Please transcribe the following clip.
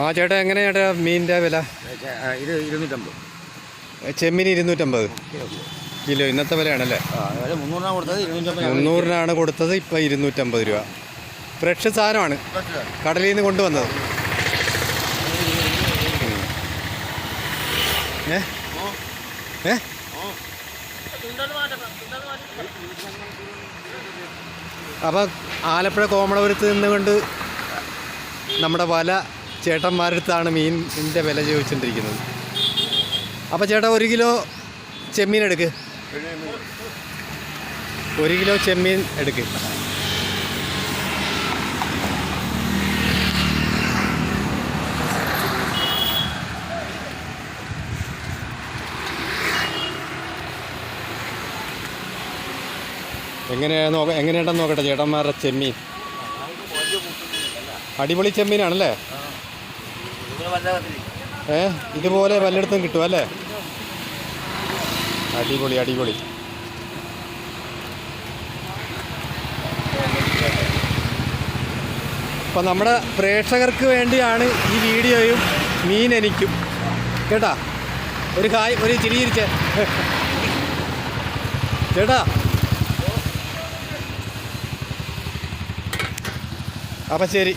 ആ ചേട്ടാ എങ്ങനെയാ ചേട്ടാ മീനിന്റെ വില? ഇത് ഇരുന്നൂറ്റമ്പത്. ചെമ്മീൻ ഇരുന്നൂറ്റമ്പത്. കിലോ ഇന്നത്തെ വിലയാണല്ലേ? മുന്നൂറിനാണ് കൊടുത്തത് ഇപ്പം ഇരുന്നൂറ്റമ്പത് രൂപ. ഫ്രഷ് സാധനമാണ്. കടലിൽ നിന്ന് കൊണ്ടുവന്നത്. ഏ? അപ്പം ആലപ്പുഴ കോമളപുരത്ത് നിന്നുകൊണ്ട് നമ്മുടെ വല ചേട്ടന്മാരടുത്താണ് മീനിന്റെ വില ചോദിച്ചുകൊണ്ടിരിക്കുന്നത് അപ്പോൾ ചേട്ടാ ഒരു കിലോ ചെമ്മീൻ എടുക്ക്. ഒരു കിലോ ചെമ്മീൻ എടുക്ക്. എങ്ങനെയാ നോക്ക എങ്ങനെയുണ്ടെന്ന് നോക്കട്ടെ ചേട്ടന്മാരുടെ ചെമ്മീൻ. അടിപൊളി ചെമ്മീനാണല്ലേ? ഏ? ഇതുപോലെ പലയിടത്തും കിട്ടും അല്ലേ? അടിപൊളി അടിപൊളി. അപ്പം നമ്മുടെ പ്രേക്ഷകർക്ക് വേണ്ടിയാണ് ഈ വീഡിയോയും മീൻ എനിക്കും. കേട്ടാ? ഒരു ഹായ് ഒരു ചിരി ചിരിച്ചേ ചേട്ടാ അപ്പം ശരി.